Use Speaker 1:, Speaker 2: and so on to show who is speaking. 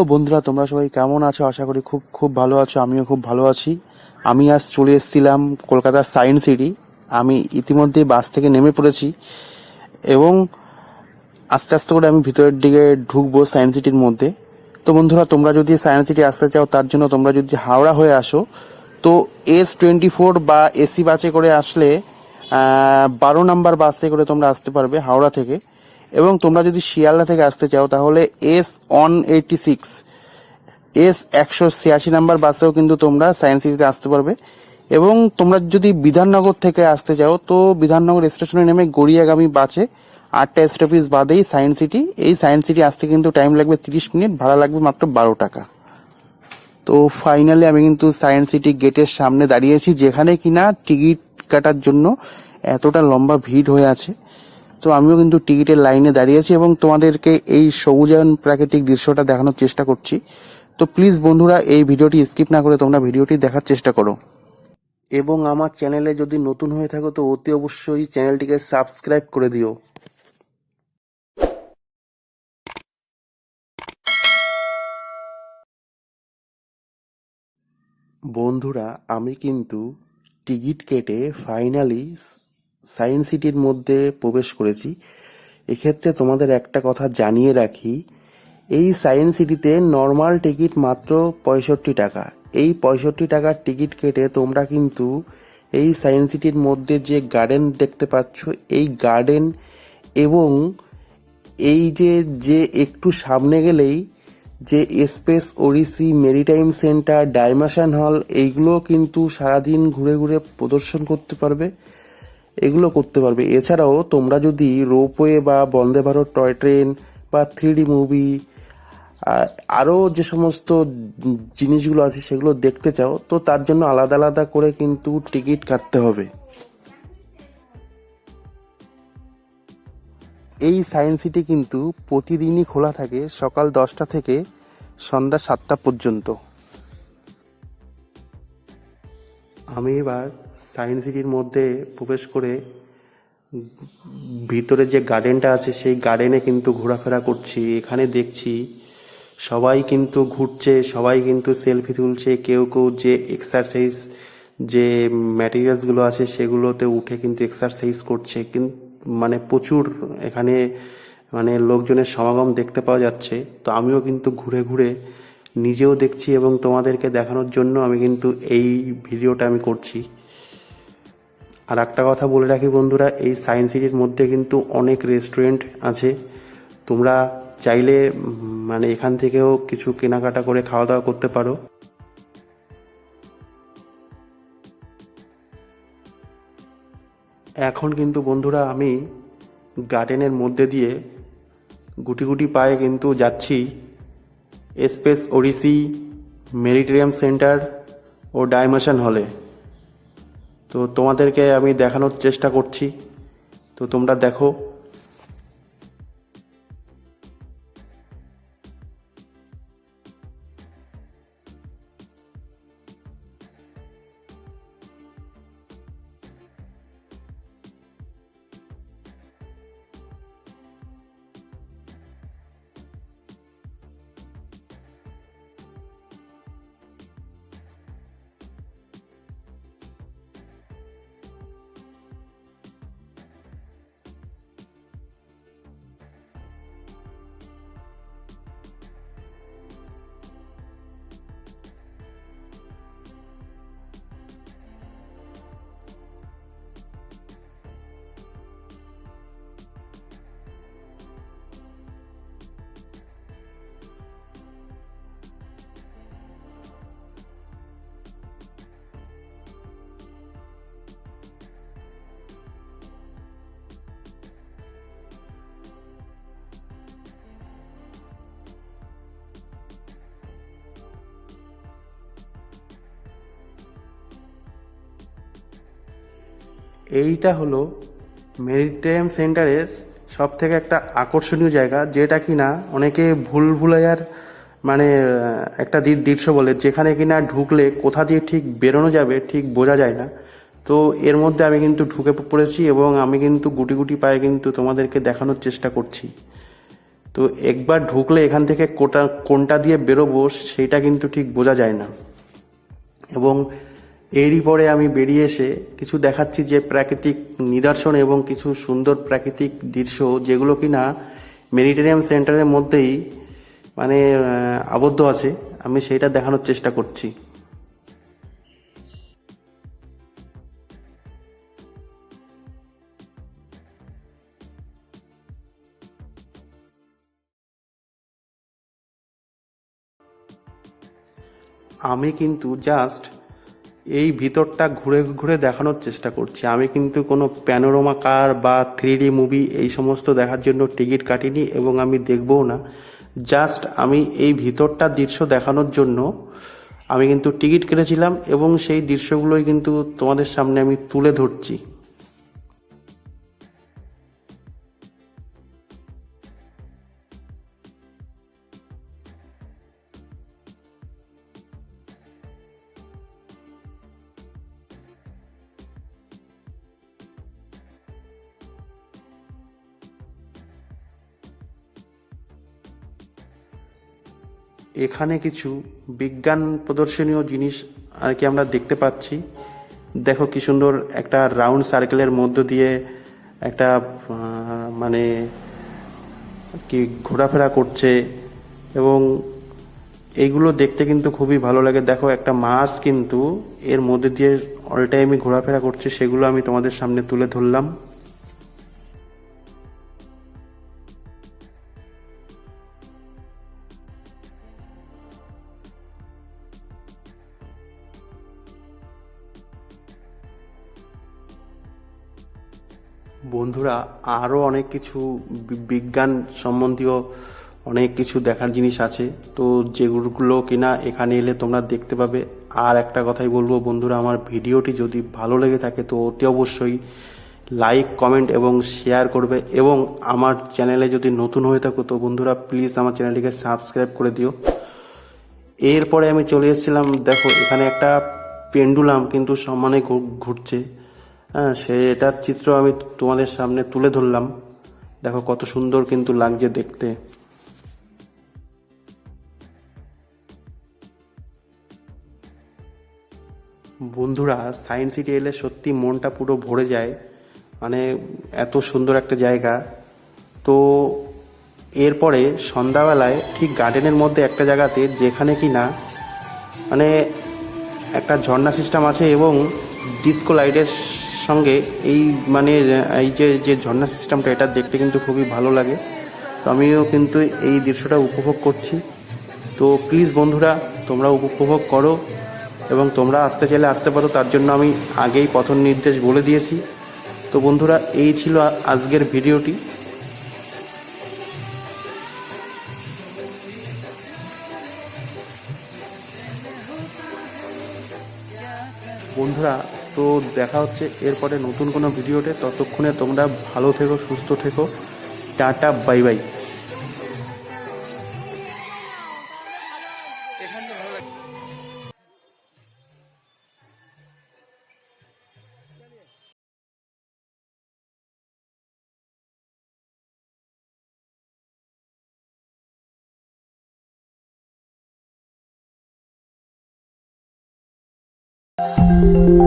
Speaker 1: Hello বন্ধুরা, তোমরা সবাই কেমন আছো? আশা করি খুব খুব ভালো আছো, আমিও খুব ভালো আছি। আমি আজ চলে এসেছিলাম কলকাতার সায়েন্স সিটি। আমি ইতিমধ্যে বাস থেকে নেমে পড়েছি এবং আস্তে আস্তে করে আমি ভিতরের দিকে ঢুকবো সায়েন্স সিটির মধ্যে। তো বন্ধুরা, তোমরা যদি সায়েন্স সিটি আসতে চাও, তার জন্য তোমরা যদি হাওড়া হয়ে আসো, তো এস টোয়েন্টি ফোর বা এসি বাসে করে আসলে বারো নাম্বার বাসে করে তোমরা আসতে পারবে হাওড়া থেকে। এবং তোমরা যদি শিয়ালদা থেকে আসতে চাও, তাহলে S one eighty six S একশো ছিয়াশি নাম্বার বাসেও কিন্তু তোমরা সায়েন্স সিটিতে আসতে পারবে। এবং তোমরা যদি বিধাননগর থেকে আসতে চাও, তো বিধাননগর স্টেশনে নেমে গড়িয়াগামী বাসে আটটা স্টপেজ বাদেই সায়েন্স সিটি এই সায়েন্স সিটি আসতে কিন্তু টাইম লাগবে তিরিশ মিনিট, ভাড়া লাগবে মাত্র বারো টাকা। তো ফাইনালি আমি কিন্তু সায়েন্স সিটি গেটের সামনে দাঁড়িয়েছি, যেখানে কিনা টিকিট কাটার জন্য এতটা লম্বা ভিড় হয়ে আছে। তো আমিও কিন্তু টিকিটের লাইনে দাঁড়িয়েছি এবং তোমাদেরকে এই সবুজায়ন প্রাকৃতিক দৃশ্যটা দেখানোর চেষ্টা করছি। তো প্লিজ বন্ধুরা, এই ভিডিওটি স্কিপ না করে তোমরা ভিডিওটি দেখার চেষ্টা করো। এবং আমার চ্যানেলে যদি নতুন হয়ে থাকো, তো অতি অবশ্যই চ্যানেলটিকে সাবস্ক্রাইব করে দিও। বন্ধুরা, আমি কিন্তু টিকিট কেটে ফাইনালি সায়েন্স সিটির মধ্যে প্রবেশ করেছি। এক্ষেত্রে তোমাদের একটা কথা জানিয়ে রাখি, এই সায়েন্স সিটিতে নর্মাল টিকিট মাত্র পঁয়ষট্টি টাকা। এই পঁয়ষট্টি টাকার টিকিট কেটে তোমরা কিন্তু এই সায়েন্স সিটির মধ্যে যে গার্ডেন দেখতে পাচ্ছ, এই গার্ডেন এবং এই যে যে একটু সামনে গেলেই যে space odyssey maritime centre dimension হল এইগুলো কিন্তু সারাদিন ঘুরে ঘুরে প্রদর্শন করতে পারবে। এগুলো করতে পারবে। এছাড়াও তোমরা যদি রোপওয়ে বা বন্দে ভারত টয় ট্রেন বা থ্রি মুভি আরও যে সমস্ত জিনিসগুলো আছে সেগুলো দেখতে চাও, তো তার জন্য আলাদা আলাদা করে কিন্তু টিকিট কাটতে হবে। এই সায়েন্স সিটি কিন্তু প্রতিদিনই খোলা থাকে সকাল দশটা থেকে সন্ধ্যা সাতটা পর্যন্ত। আমি এবার সায়েন্স সিটির মধ্যে প্রবেশ করে ভিতরে যে গার্ডেনটা আছে, সেই গার্ডেনে কিন্তু ঘোরাফেরা করছি। এখানে দেখছি সবাই কিন্তু ঘুরছে, সবাই কিন্তু সেলফি তুলছে। কেউ কেউ যে এক্সারসাইজ যে ম্যাটেরিয়ালসগুলো আছে, সেগুলোতে উঠে কিন্তু এক্সারসাইজ করছে। কিন্তু মানে প্রচুর এখানে মানে লোকজনের সমাগম দেখতে পাওয়া যাচ্ছে। তো আমিও কিন্তু ঘুরে ঘুরে নিজেও দেখছি এবং তোমাদেরকে দেখানোর জন্য আমি কিন্তু এই ভিডিওটা আমি করছি। আর একটা কথা বলে রাখি বন্ধুরা, এই সায়েন্স সিটির মধ্যে কিন্তু অনেক রেস্টুরেন্ট আছে। তোমরা চাইলে মানে এখান থেকেও কিছু কেনাকাটা করে খাওয়া দাওয়া করতে পারো। এখন কিন্তু বন্ধুরা আমি গার্ডেনের মধ্যে দিয়ে গুটি গুটি পায়ে কিন্তু যাচ্ছি। স্পেস ওডিসি, মেরিটেরিয়াম সেন্টার ও ডাইমেশন হলে। তো তোমাদেরকে আমি দেখানোর চেষ্টা করছি। তো তোমরা দেখো। এইটা হলো মেরিটাইম সেন্টারের সব থেকে একটা আকর্ষণীয় জায়গা, যেটা কিনা অনেকে ভুল ভুলাইয়ার মানে একটা দৃ- দৃশ্য বলে, যেখানে কিনা ঢুকলে কোথা দিয়ে ঠিক বেরোনো যাবে ঠিক বোঝা যায় না। তো এর মধ্যে আমি কিন্তু ঢুকে পড়েছি এবং আমি কিন্তু গুটি গুটি পায়ে কিন্তু তোমাদেরকে দেখানোর চেষ্টা করছি। তো একবার ঢুকলে এখান থেকে কোটা, কোনটা দিয়ে বেরোবো সেইটা কিন্তু ঠিক বোঝা যায় না। এবং এরই পরে আমি বেরিয়ে এসে কিছু দেখাচ্ছি যে প্রাকৃতিক নিদর্শন এবং কিছু সুন্দর প্রাকৃতিক দৃশ্য যেগুলো কি না মেডিটেরিয়াম সেন্টারের মধ্যেই মানে আবদ্ধ আছে। আমি সেইটা দেখানোর চেষ্টা করছি। আমি কিন্তু জাস্ট এই ভিতরটা ঘুরে ঘুরে দেখানোর চেষ্টা করছি। আমি কিন্তু কোনো প্যানোরোমা কার বা থ্রি মুভি এই সমস্ত দেখার জন্য টিকিট কাটিনি এবং আমি দেখবও না। জাস্ট আমি এই ভিতরটা দৃশ্য দেখানোর জন্য আমি কিন্তু টিকিট কেটেছিলাম এবং সেই দৃশ্যগুলোই কিন্তু তোমাদের সামনে আমি তুলে ধরছি। এখানে কিছু বিজ্ঞান প্রদর্শনীয় জিনিস আর কি আমরা দেখতে পাচ্ছি। দেখো কি সুন্দর একটা রাউন্ড সার্কেলের মধ্য দিয়ে একটা মানে কি ঘোরাফেরা করছে এবং এইগুলো দেখতে কিন্তু খুবই ভালো লাগে। দেখো একটা মাছ কিন্তু এর মধ্যে দিয়ে অল টাইমই ঘোরাফেরা করছে, সেগুলো আমি তোমাদের সামনে তুলে ধরলাম। বন্ধুরা আরও অনেক কিছু বিজ্ঞান সম্বন্ধীয় অনেক কিছু দেখার জিনিস আছে। তো যেগুলো কিনা এখানে এলে তোমরা দেখতে পাবে। আর একটা কথাই বলব বন্ধুরা, আমার ভিডিওটি যদি ভালো লেগে থাকে তো অতি অবশ্যই লাইক, কমেন্ট এবং শেয়ার করবে এবং আমার চ্যানেলে যদি নতুন হয়ে থাকো তো বন্ধুরা প্লিজ আমার চ্যানেলটিকে সাবস্ক্রাইব করে দিও। এরপরে আমি চলে এসেছিলাম, দেখো এখানে একটা পেন্ডুলাম কিন্তু সমানে ঘু- ঘুরছে। হ্যাঁ সেটার চিত্র আমি তোমাদের সামনে তুলে ধরলাম। দেখো কত সুন্দর কিন্তু লাগছে দেখতে। বন্ধুরা সায়েন্স সিটি এলে সত্যি মনটা পুরো ভরে যায়। মানে এত সুন্দর একটা জায়গা। তো এরপরে সন্ধ্যাবেলায় ঠিক গার্ডেনের মধ্যে একটা জায়গাতে যেখানে কি না মানে একটা ঝর্ণা সিস্টেম আছে এবং ডিস্কো লাইটের সঙ্গে এই মানে এই যে যে ঝর্ণা সিস্টেমটা এটা দেখতে কিন্তু খুবই ভালো লাগে। তো আমিও কিন্তু এই দৃশ্যটা উপভোগ করছি। তো প্লিজ বন্ধুরা, তোমরা উপভোগ করো এবং তোমরা আসতে চাইলে আসতে পারো। তার জন্য আমি আগেই পথ নির্দেশ বলে দিয়েছি। তো বন্ধুরা, এই ছিল আজকের ভিডিওটি। বন্ধুরা তো দেখা হচ্ছে এরপরে নতুন কোনো ভিডিওতে। ততক্ষণে তোমরা ভালো থেকো, সুস্থ থেকো। Tata, bye bye. thank you